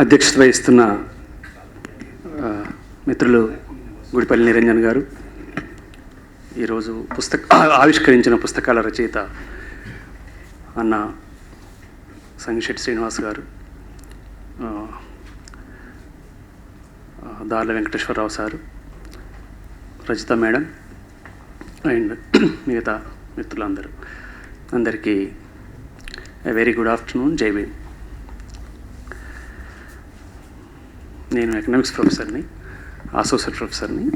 అధ్యక్షత వహిస్తున్న మిత్రులు గుడిపల్లి నిరంజన్ గారు. ఈరోజు పుస్తక ఆవిష్కరించిన పుస్తకాల రచయిత అన్న సంగిశెట్టి శ్రీనివాస్ గారు. Darla Venkateswararao sir Rajitha madam and మిగతా మిత్రులందరూ. అందరికీ వెరీ గుడ్ ఆఫ్టర్నూన్ జై భీమ్. నేను ఎకనామిక్స్ ప్రొఫెసర్ని అసోసియేట్ ప్రొఫెసర్ని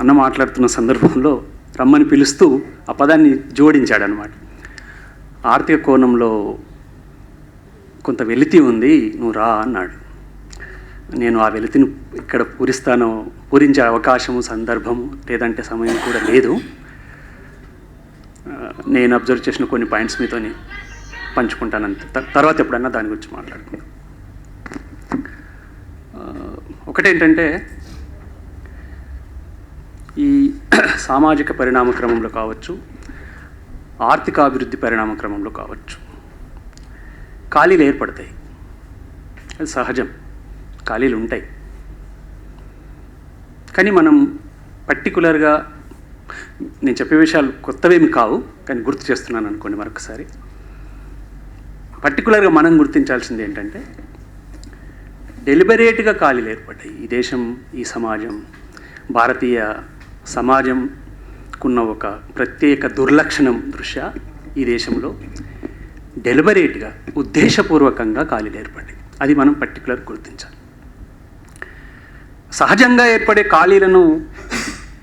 అన్న మాట్లాడుతున్న సందర్భంలో రమ్మని పిలుస్తూ ఆ పదాన్ని జోడించాడనమాట ఆర్థిక కోణంలో కొంత వెలితి ఉంది నువ్వు రా అన్నాడు. నేను ఆ వెలితిని ఇక్కడ పూరిస్తాను పూరించే అవకాశము సందర్భము లేదంటే సమయం కూడా లేదు. నేను అబ్జర్వ్ చేసిన కొన్ని పాయింట్స్ మీతోని పంచుకుంటాను త- తర్వాత ఎప్పుడన్నా దాని గురించి మాట్లాడుకుందాం. ఒకటేంటంటే ఈ సామాజిక పరిణామ క్రమంలో కావచ్చు ఆర్థికాభివృద్ధి పరిణామ క్రమంలో కావచ్చు. ఖాళీలు ఏర్పడతాయి. అది సహజం. ఖాళీలు ఉంటాయి. కానీ మనం పర్టికులర్గా నేను చెప్పే విషయాలు కొత్తవేమి కావు కానీ గుర్తు చేస్తున్నాను అనుకోండి మరొకసారి. పర్టికులర్గా మనం గుర్తించాల్సింది ఏంటంటే డెలిబరేట్గా ఖాళీలు ఏర్పడ్డాయి. ఈ దేశం ఈ సమాజం భారతీయ సమాజంకున్న ఒక ప్రత్యేక దుర్లక్షణం దృష్ట్యా ఈ దేశంలో డెలిబరేట్గా ఉద్దేశపూర్వకంగా ఖాళీలు ఏర్పడ్డాయి. అది మనం పర్టికులర్ గుర్తించాలి. సహజంగా ఏర్పడే ఖాళీలను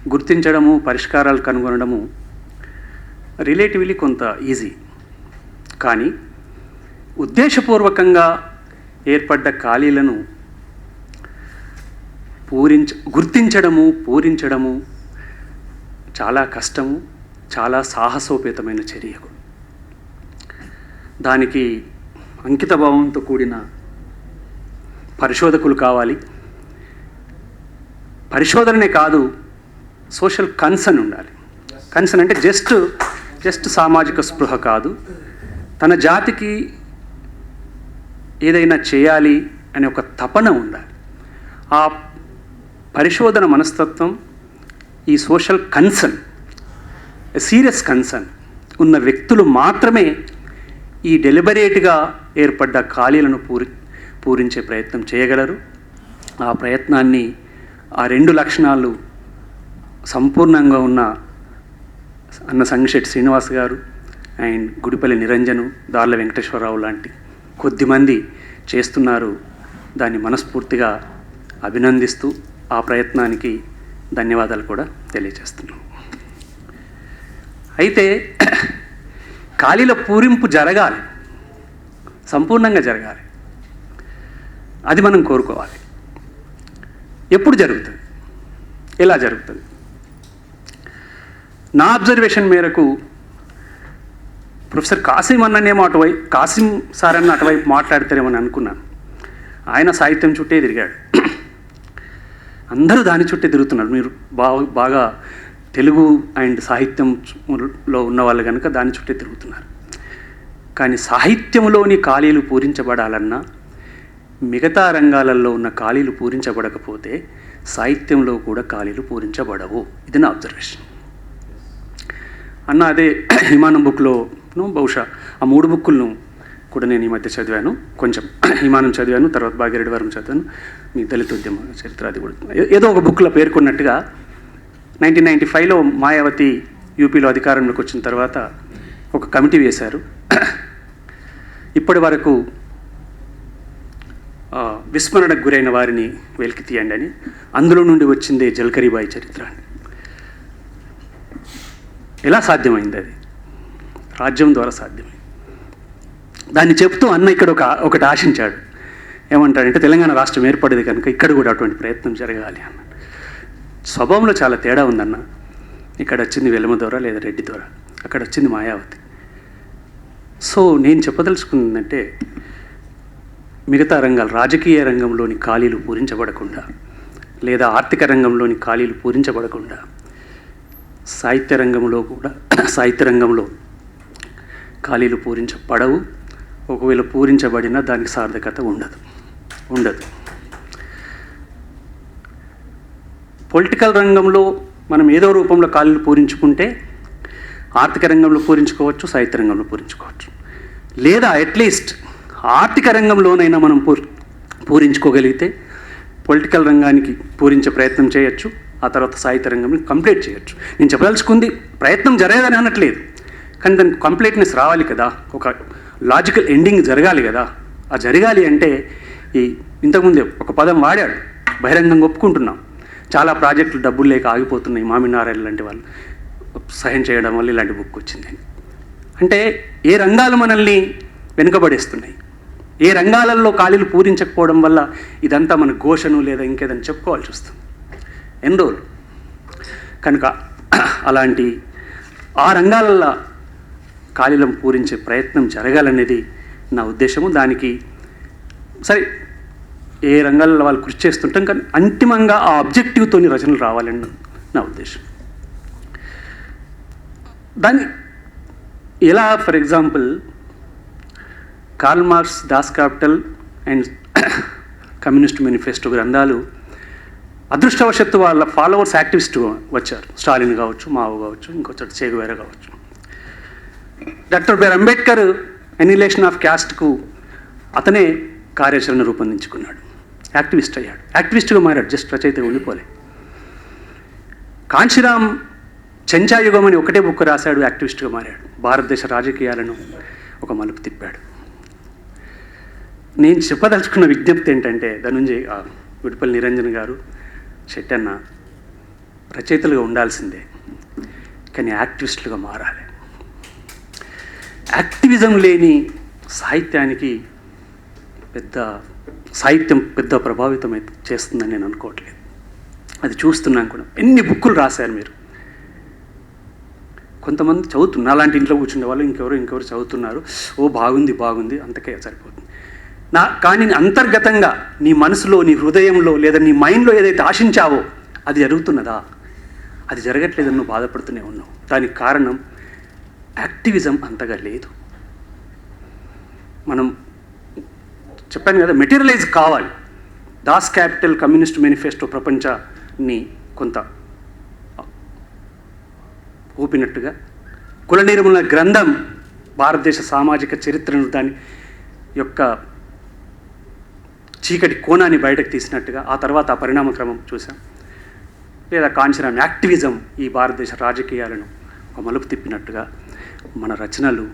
గుర్తించడము పరిష్కారాలు కనుగొనడము రిలేటివ్లీ కొంత ఈజీ. కానీ ఉద్దేశపూర్వకంగా ఏర్పడ్డ ఖాళీలను పూరించ గుర్తించడము పూరించడము చాలా కష్టము చాలా సాహసోపేతమైన చర్యకు. దానికి అంకితభావంతో కూడిన పరిశోధకులు కావాలి. పరిశోధననే కాదు సోషల్ కన్సర్న్ ఉండాలి. కన్సర్న్ అంటే జస్ట్ జస్ట్ సామాజిక స్పృహ కాదు. తన జాతికి ఏదైనా చేయాలి అనే ఒక తపన ఉండాలి. ఆ పరిశోధన మనస్తత్వం ఈ సోషల్ కన్సర్న్ సీరియస్ కన్సర్న్ ఉన్న వ్యక్తులు మాత్రమే ఈ డెలిబరేట్గా ఏర్పడ్డ ఖాళీలను పూరి పూరించే ప్రయత్నం చేయగలరు. ఆ ప్రయత్నాన్ని ఆ రెండు లక్షణాలు సంపూర్ణంగా ఉన్న అన్న సంగశెట్టి శ్రీనివాస్ గారు అండ్ గుడిపల్లి నిరంజను దార్ల వెంకటేశ్వరరావు లాంటి కొద్దిమంది చేస్తున్నారు. దాన్ని మనస్ఫూర్తిగా అభినందిస్తూ ఆ ప్రయత్నానికి ధన్యవాదాలు కూడా తెలియజేస్తున్నాం. అయితే ఖాళీల పూరింపు జరగాలి. సంపూర్ణంగా జరగాలి. అది మనం కోరుకోవాలి. ఎప్పుడు జరుగుతుంది? ఎలా జరుగుతుంది? నా అబ్జర్వేషన్ మేరకు ప్రొఫెసర్ కాసిం అన్ననేమో అటువైపు కాసిం సార్ అన్న అటువైపు మాట్లాడతారేమని అనుకున్నాను. ఆయన సాహిత్యం చుట్టే తిరిగాడు. అందరూ దాని చుట్టే తిరుగుతున్నారు. మీరు బాగా బాగా తెలుగు అండ్ సాహిత్యంలో ఉన్న వాళ్ళు కనుక దాని చుట్టే తిరుగుతున్నారు. కానీ సాహిత్యంలోని ఖాళీలు పూరించబడాలన్నా మిగతా రంగాలలో ఉన్న ఖాళీలు పూరించబడకపోతే సాహిత్యంలో కూడా ఖాళీలు పూరించబడవు. ఇది నా అబ్జర్వేషన్ అన్న అదే హిమానం బుక్లో బహుశా ఆ మూడు బుక్కులను కూడా నేను ఈ మధ్య చదివాను. కొంచెం హిమానం చదివాను తర్వాత భాగ్యరెడ్డి వారం చదివాను. మీ దళిత ఉద్యమ చరిత్ర అది కూడా. ఏదో ఒక బుక్లో పేర్కొన్నట్టుగా నైన్టీన్ నైంటీ ఫైవ్లో మాయావతి యూపీలో అధికారంలోకి వచ్చిన తర్వాత ఒక కమిటీ వేశారు. ఇప్పటి వరకు విస్మరణకు గురైన వారిని వెలికి తీయండి అని అందులో నుండి వచ్చిందే జల్కరీబాయి చరిత్ర. అని ఎలా సాధ్యమైంది అది? రాజ్యం ద్వారా సాధ్యమే. దాన్ని చెప్తూ అన్న ఇక్కడ ఒక ఒకటి ఆశించాడు. ఏమంటాడంటే తెలంగాణ రాష్ట్రం ఏర్పడేది కనుక ఇక్కడ కూడా అటువంటి ప్రయత్నం జరగాలి అన్న. స్వభావంలో చాలా తేడా ఉందన్న. ఇక్కడ వచ్చింది వెలమ ద్వారా లేదా రెడ్డి ద్వారా. అక్కడ వచ్చింది మాయావతి. సో నేను చెప్పదలుచుకుందంటే మిగతా రంగాలు రాజకీయ రంగంలోని ఖాళీలు పూరించబడకుండా లేదా ఆర్థిక రంగంలోని ఖాళీలు పూరించబడకుండా సాహిత్య రంగంలో కూడా సాహిత్య రంగంలో ఖాళీలు పూరించబడవు ఒకవేళ పూరించబడినా దానికి సార్థకత ఉండదు. ఉండదు. పొలిటికల్ రంగంలో మనం ఏదో రూపంలో ఖాళీలు పూరించుకుంటే ఆర్థిక రంగంలో పూరించుకోవచ్చు సాహిత్య రంగంలో పూరించుకోవచ్చు. లేదా అట్లీస్ట్ ఆర్థిక రంగంలోనైనా మనం పూర్ పూరించుకోగలిగితే పొలిటికల్ రంగానికి పూరించే ప్రయత్నం చేయొచ్చు ఆ తర్వాత సాహిత్య రంగంని కంప్లీట్ చేయొచ్చు. నేను చెప్పదలుచుకుంది ప్రయత్నం జరగదని అనట్లేదు. కానీ దానికి కంప్లీట్నెస్ రావాలి కదా. ఒక లాజికల్ ఎండింగ్ జరగాలి కదా. ఆ జరగాలి అంటే ఈ ఇంతకుముందే ఒక పదం వాడాడు. బహిరంగంగా ఒప్పుకుంటున్నాం. చాలా ప్రాజెక్టులు డబ్బులు లేక ఆగిపోతున్నాయి మామినారాయణ లాంటి వాళ్ళు. సహాయం చేయడం వల్ల ఇలాంటి బుక్ వచ్చింది అంటే ఏ రంగాలు మనల్ని వెనుకబడేస్తున్నాయి? ఏ రంగాలలో ఖాళీలు పూరించకపోవడం వల్ల ఇదంతా మన ఘోషను లేదా ఇంకేదని చెప్పుకోవాల్సి వస్తుంది. ఎన్ని రోజులు? కనుక అలాంటి ఆ రంగాలలో కాలిలం పూరించే ప్రయత్నం జరగాలనేది నా ఉద్దేశము. దానికి సరే ఏ రంగాల్లో వాళ్ళు కృషి చేస్తుంటాం కానీ అంతిమంగా ఆ అబ్జెక్టివ్తోని రచనలు రావాలని నా ఉద్దేశం. దాన్ని ఎలా for example Karl Marx Das Kapital and communist manifesto గ్రంథాలు అదృష్టవశత్తు వాళ్ళ ఫాలోవర్స్ యాక్టివిస్ట్ వచ్చారు. స్టాలిన్ కావచ్చు మావు కావచ్చు ఇంకొచ్చటి చేగువేర కావచ్చు. Doctor B R Ambedkar annihilation of క్యాస్ట్కు అతనే కార్యాచరణ రూపొందించుకున్నాడు. యాక్టివిస్ట్ అయ్యాడు. యాక్టివిస్ట్గా మారాడు. జస్ట్ రచయిత ఉండిపోలే. కాంశీరామ్ చెంచాయుగం అని ఒకటే బుక్ రాశాడు యాక్టివిస్ట్గా మారాడు. భారతదేశ రాజకీయాలను ఒక మలుపు తిప్పాడు. నేను చెప్పదలుచుకున్న విజ్ఞప్తి ఏంటంటే ధనుంజయ్ విడిపల్లి నిరంజన్ గారు చెట్టన్న రచయితలుగా ఉండాల్సిందే. కానీ యాక్టివిస్టులుగా మారాలి. యాక్టివిజం లేని సాహిత్యానికి పెద్ద సాహిత్యం పెద్ద ప్రభావితం అయితే చేస్తుందని నేను అనుకోవట్లేదు. అది చూస్తున్నాను కూడా. ఎన్ని బుక్కులు రాశారు మీరు? కొంతమంది చదువుతున్నారు. అలాంటి ఇంట్లో కూర్చునే వాళ్ళు ఇంకెవరు ఇంకెవరు చదువుతున్నారు. ఓ బాగుంది బాగుంది. అంతకే సరిపోతుంది. నా కానీ అంతర్గతంగా నీ మనసులో నీ హృదయంలో లేదా నీ మైండ్లో ఏదైతే ఆశించావో అది జరుగుతున్నదా? అది జరగట్లేదని నువ్వు బాధపడుతూనే ఉన్నావు. దానికి కారణం యాక్టివిజం అంతగా లేదు. మనం చెప్పాను కదా మెటీరియలైజ్ కావాలి. దాస్ క్యాపిటల్ కమ్యూనిస్ట్ మేనిఫెస్టో ప్రపంచాన్ని కొంత ఊపినట్టుగా కుల నిర్మూలన గ్రంథం భారతదేశ సామాజిక చరిత్రను దాని యొక్క చీకటి కోణాన్ని బయటకు తీసినట్టుగా ఆ తర్వాత ఆ పరిణామ క్రమం చూసాం లేదా కాంచనం యాక్టివిజం ఈ భారతదేశ రాజకీయాలను ఒక మలుపు తిప్పినట్టుగా మన రచనలు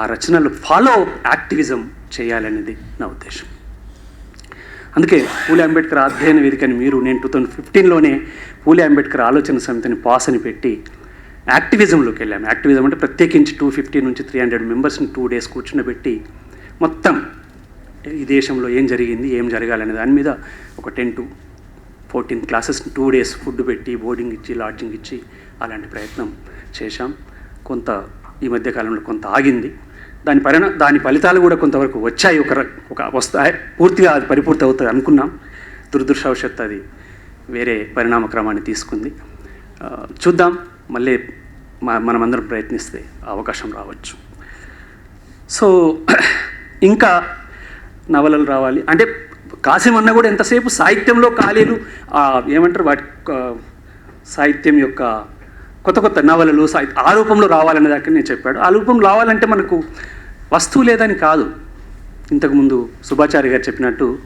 ఆ రచనలు ఫాలో యాక్టివిజం చేయాలనేది నా ఉద్దేశం. అందుకే పూలే అంబేద్కర్ అధ్యయన వేదికని మీరు నేను టూ థౌజండ్ ఫిఫ్టీన్లోనే పూలే అంబేద్కర్ ఆలోచన సమితిని పాస్ అని పెట్టి యాక్టివిజంలోకి వెళ్ళాము యాక్టివిజం అంటే ప్రత్యేకించి టూ ఫిఫ్టీ నుంచి త్రీ హండ్రెడ్ మెంబర్స్ని టూ డేస్ కూర్చున్నబెట్టి మొత్తం ఈ దేశంలో ఏం జరిగింది ఏం జరగాలనే దాని మీద ఒక ten to fourteen classes two days food పెట్టి బోర్డింగ్ ఇచ్చి లాడ్జింగ్ ఇచ్చి అలాంటి ప్రయత్నం చేశాం. కొంత ఈ మధ్యకాలంలో కొంత ఆగింది. దాని పరిణ దాని ఫలితాలు కూడా కొంతవరకు వచ్చాయి. ఒక ఒక వస్తాయి. పూర్తిగా అది పరిపూర్తి అవుతుంది అనుకున్నాం. దురదృష్టవశాత్తు అది వేరే పరిణామ క్రమాన్ని తీసుకుంది. చూద్దాం. మళ్ళీ మనమందరం ప్రయత్నిస్తే అవకాశం రావచ్చు. సో ఇంకా నవలలు రావాలి. అంటే కాసిం కూడా ఎంతసేపు సాహిత్యంలో ఖాళీలు ఏమంటారు? వాటి సాహిత్యం యొక్క కొత్త కొత్త నవలలు సాహిత్య ఆ రూపంలో రావాలనే దాకా నేను చెప్పాడు. ఆ రూపం రావాలంటే మనకు వస్తువు లేదని కాదు. ఇంతకుముందు సుభాచారి గారు చెప్పినట్టు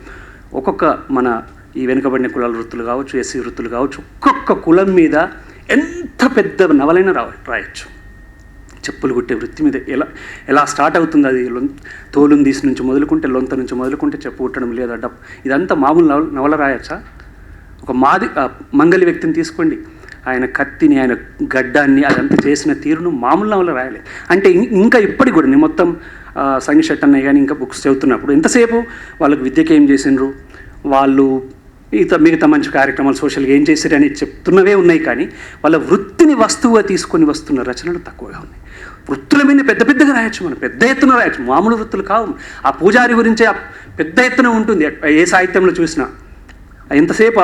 ఒక్కొక్క మన ఈ వెనుకబడిన కులాల వృత్తులు కావచ్చు ఎస్సీ వృత్తులు కావచ్చు ఒక్కొక్క కులం మీద ఎంత పెద్ద నవలైనా రావ రాయొచ్చు. చెప్పులు కుట్టే వృత్తి మీద ఎలా ఎలా స్టార్ట్ అవుతుంది అది? లొం- తోలుని తీసి నుంచి మొదలుకుంటే లొంత నుంచి మొదలుకుంటే చెప్పు కుట్టడం లేదా. డప్ ఇదంతా మామూలు నవల నవల రాయచ్చా? ఒక మాది మంగలి వ్యక్తిని తీసుకోండి. ఆయన కత్తిని ఆయన గడ్డాన్ని అదంతా చేసిన తీరును మామూలు నవల రాయలేదు. అంటే ఇం- ఇంకా ఇప్పటికి కూడా నేను మొత్తం ఆ, షెట్ అన్నయ్య కానీ ఇంకా బుక్స్ చదువుతున్నప్పుడు ఎంతసేపు వాళ్ళకి విద్యకి ఏం చేసిండ్రు? వాళ్ళు మిగతా మిగతా మంచి కార్యక్రమాలు సోషల్గా ఏం చేశారు అని చెప్తున్నవే ఉన్నాయి కానీ వాళ్ళ వృత్తిని వస్తువుగా తీసుకొని వస్తున్న రచనలు తక్కువగా ఉన్నాయి. వృత్తుల మీద పెద్ద పెద్దగా రాయొచ్చు మనం పెద్ద ఎత్తున రాయొచ్చు. మామూలు వృత్తులు కావు. ఆ పూజారి గురించే పెద్ద ఎత్తున ఉంటుంది. ఏ సాహిత్యంలో చూసినా. ఎంతసేపు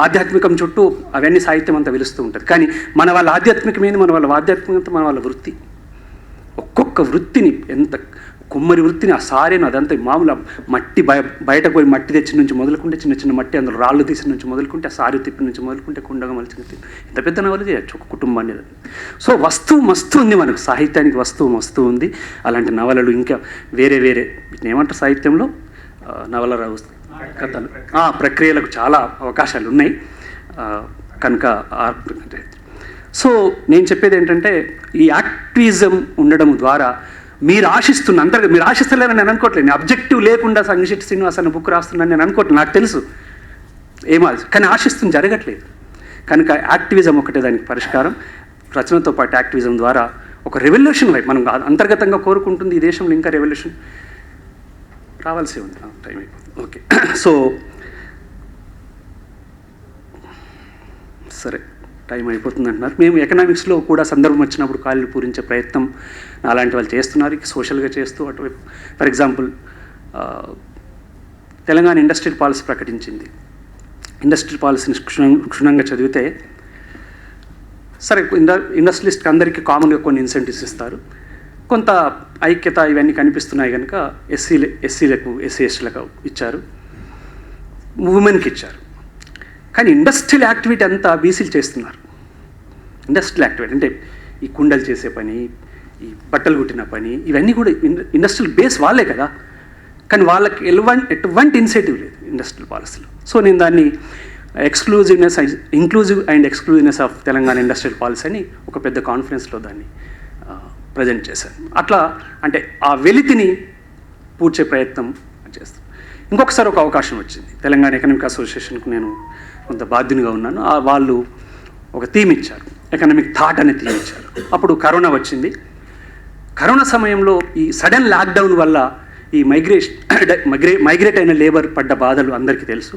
ఆధ్యాత్మికం చుట్టూ అవన్నీ సాహిత్యం అంతా వెలుస్తూ ఉంటుంది. కానీ మన వాళ్ళ ఆధ్యాత్మికమైన మన వాళ్ళ ఆధ్యాత్మికత మన వాళ్ళ వృత్తి. ఒక్కొక్క వృత్తిని ఎంత కుమ్మరి వృత్తిని ఆ సారేను అదంతా మామూలు మట్టి బయ బయటకు పోయి మట్టి తెచ్చిన నుంచి మొదలుకుంటే చిన్న చిన్న మట్టి అందులో రాళ్ళు తీసిన నుంచి మొదలుకుంటే ఆ సారి తిప్పి నుంచి మొదలుకుంటే కుండగా మలిచిన తిప్పి. ఇంత పెద్ద నవలు చేయొచ్చు ఒక కుటుంబాన్ని. సో వస్తువు మస్తు ఉంది మనకు. సాహిత్యానికి వస్తువు మస్తు ఉంది. అలాంటి నవలలు ఇంకా వేరే వేరే. ఏమంటారు సాహిత్యంలో? నవల రావు కథలు. ఆ, ప్రక్రియలకు చాలా అవకాశాలు ఉన్నాయి కనుక సో నేను చెప్పేది ఏంటంటే ఈ యాక్టివిజం ఉండడం ద్వారా మీరు ఆశిస్తున్న అంతర్గత మీరు ఆశిస్తలేరని నేను అనుకోవట్లేదు. నేను అబ్జెక్టివ్ లేకుండా సంఘిషిట్ శ్రీనివాస్ అన్న బుక్ రాస్తున్నాను నేను అనుకోవట్లేదు. నాకు తెలుసు. ఏమో కానీ ఆశిస్తుంది జరగట్లేదు. కనుక యాక్టివిజం ఒకటే దానికి పరిష్కారం. రచనతో పాటు యాక్టివిజం ద్వారా ఒక రెవల్యూషన్ వైపు మనం అంతర్గతంగా కోరుకుంటుంది ఈ దేశంలో ఇంకా రెవల్యూషన్ రావాల్సి ఉంది టైం అయిపోతుంది ఓకే. సో సరే టైం అయిపోతుంది అంటున్నారు మేము ఎకనామిక్స్లో కూడా సందర్భం వచ్చినప్పుడు ఖాళీలు పూరించే ప్రయత్నం అలాంటి వాళ్ళు చేస్తున్నారు. సోషల్గా చేస్తూ అటువైపు for example Telangana industrial policy ప్రకటించింది. ఇండస్ట్రియల్ పాలసీని క్షుణ్ణం క్షుణ్ణంగా చదివితే సరే ఇండ ఇండస్ట్రియలిస్ట్కి అందరికీ కామన్గా కొన్ని ఇన్సెంటివ్స్ ఇస్తారు. కొంత ఐక్యత ఇవన్నీ కనిపిస్తున్నాయి కనుక ఎస్సీలు ఎస్సీలకు ఎస్సీ ఎస్టీలకు ఇచ్చారు. ఉమెన్కి ఇచ్చారు. కానీ ఇండస్ట్రియల్ యాక్టివిటీ అంతా బీసీలు చేస్తున్నారు. ఇండస్ట్రియల్ యాక్టివిటీ అంటే ఈ కుండలు చేసే పని ఈ బట్టలు కుట్టిన పని ఇవన్నీ కూడా ఇండస్ట్రియల్ బేస్ వాళ్ళే కదా. కానీ వాళ్ళకి ఎటువంటి ఎటువంటి ఇన్సెంటివ్ లేదు ఇండస్ట్రియల్ పాలసీలో సో నేను దాన్ని exclusiveness inclusive and exclusiveness of Telangana industrial policy అని ఒక పెద్ద కాన్ఫరెన్స్లో దాన్ని ప్రజెంట్ చేశారు. అట్లా అంటే ఆ వెలితిని పూడ్చే ప్రయత్నం చేస్తాను ఇంకొకసారి ఒక అవకాశం వచ్చింది. తెలంగాణ ఎకనామిక్ అసోసియేషన్కు నేను కొంత బాధ్యునిగా ఉన్నాను. ఆ వాళ్ళు ఒక థీమ్ ఇచ్చారు. ఎకనామిక్ థాట్ అనే థీమ్ ఇచ్చారు. అప్పుడు కరోనా వచ్చింది. కరోనా సమయంలో ఈ సడన్ లాక్డౌన్ వల్ల ఈ మైగ్రేషన్ మైగ్రే మైగ్రేట్ అయిన లేబర్ పడ్డ బాధలు అందరికీ తెలుసు.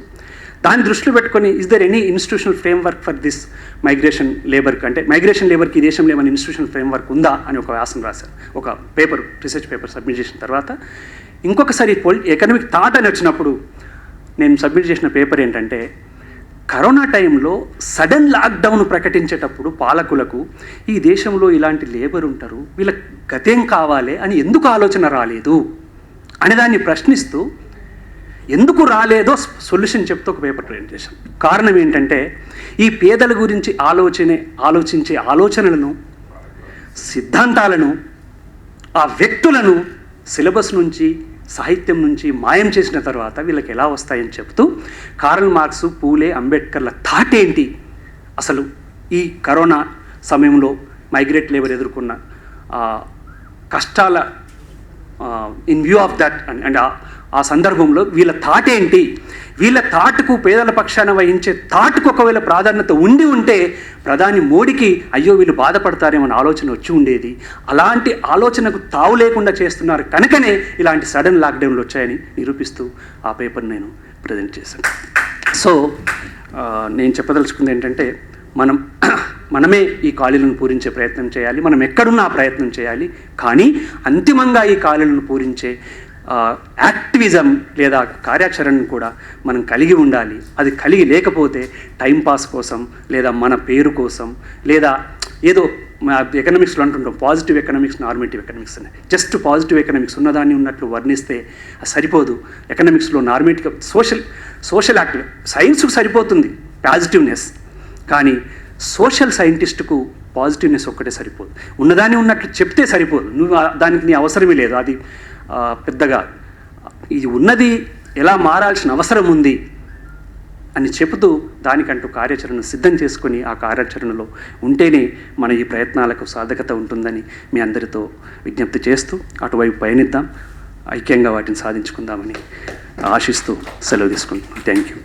దాన్ని దృష్టిలో పెట్టుకొని is there any institutional framework for this migration లేబర్కి అంటే మైగ్రేషన్ లేబర్కి ఈ దేశంలో ఏమైనా ఇన్స్టిట్యూషనల్ ఫ్రేమ్వర్క్ ఉందా? అని ఒక వ్యాసం రాశారు. ఒక పేపర్ రీసెర్చ్ పేపర్ సబ్మిట్ చేసిన తర్వాత ఇంకొకసారి పొలి ఎకనామిక్ థాట్ అని వచ్చినప్పుడు నేను సబ్మిట్ చేసిన పేపర్ ఏంటంటే కరోనా టైంలో సడన్ లాక్డౌన్ ప్రకటించేటప్పుడు పాలకులకు ఈ దేశంలో ఇలాంటి లేబర్ ఉంటారు వీళ్ళ గతేం కావాలి అని ఎందుకు ఆలోచన రాలేదు? అని దాన్ని ప్రశ్నిస్తూ ఎందుకు రాలేదో సొల్యూషన్ చెప్తూ ఒక పేపర్ ప్రింట్ చేశాం. కారణం ఏంటంటే ఈ పేదల గురించి ఆలోచనే ఆలోచించే ఆలోచనలను సిద్ధాంతాలను ఆ వ్యక్తులను సిలబస్ నుంచి సాహిత్యం నుంచి మాయం చేసిన తర్వాత వీళ్ళకి ఎలా వస్తాయని చెప్తూ కార్ల్ మార్క్స్ పూలే అంబేద్కర్ల థాట్ ఏంటి? అసలు ఈ కరోనా సమయంలో మైగ్రేట్ లేబర్ ఎదుర్కొన్న కష్టాల in view of that and ఆ సందర్భంలో వీళ్ళ థాట్ ఏంటి? వీళ్ళ థాట్కు పేదల పక్షాన వహించే థాట్కు ఒకవేళ ప్రాధాన్యత ఉండి ఉంటే ప్రధాని మోడీకి అయ్యో వీళ్ళు బాధపడతారేమో అనే ఆలోచన వచ్చి ఉండేది. అలాంటి ఆలోచనకు తావు లేకుండా చేస్తున్నారు కనుకనే ఇలాంటి సడన్ లాక్డౌన్లు వచ్చాయని నిరూపిస్తూ ఆ పేపర్ నేను ప్రజెంట్ చేశాను. సో నేను చెప్పదలుచుకుంది ఏంటంటే మనం మనమే ఈ ఖాళీలను పూరించే ప్రయత్నం చేయాలి. మనం ఎక్కడున్నా ప్రయత్నం చేయాలి. కానీ అంతిమంగా ఈ ఖాళీలను పూరించే యాక్టివిజం లేదా కార్యాచరణను కూడా మనం కలిగి ఉండాలి. అది కలిగి లేకపోతే టైంపాస్ కోసం లేదా మన పేరు కోసం లేదా ఏదో ఎకనామిక్స్లో అంటుంటాం పాజిటివ్ ఎకనామిక్స్ నార్మేటివ్ ఎకనామిక్స్ అని. జస్ట్ పాజిటివ్ ఎకనామిక్స్ ఉన్నదాన్ని ఉన్నట్లు వర్ణిస్తే సరిపోదు. ఎకనామిక్స్లో నార్మేటివ్ సోషల్ సోషల్ యాక్టివ్ సైన్స్కు సరిపోతుంది పాజిటివ్నెస్. కానీ సోషల్ సైంటిస్ట్కు పాజిటివ్నెస్ ఒక్కటే సరిపోదు. ఉన్నదాన్ని ఉన్నట్లు చెప్తే సరిపోదు. నువ్వు దానికి నీ అవసరమే లేదు. అది పెద్దగా. ఇది ఉన్నది ఎలా మారాల్సిన అవసరం ఉంది అని చెబుతూ దానికంటూ కార్యాచరణ సిద్ధం చేసుకొని ఆ కార్యాచరణలో ఉంటేనే మన ఈ ప్రయత్నాలకు సాధకత ఉంటుందని మీ అందరితో విజ్ఞప్తి చేస్తూ అటువైపు పయనిద్దాం. ఐక్యంగా వాటిని సాధించుకుందామని ఆశిస్తూ సెలవు తీసుకుంటున్నాను. Thank you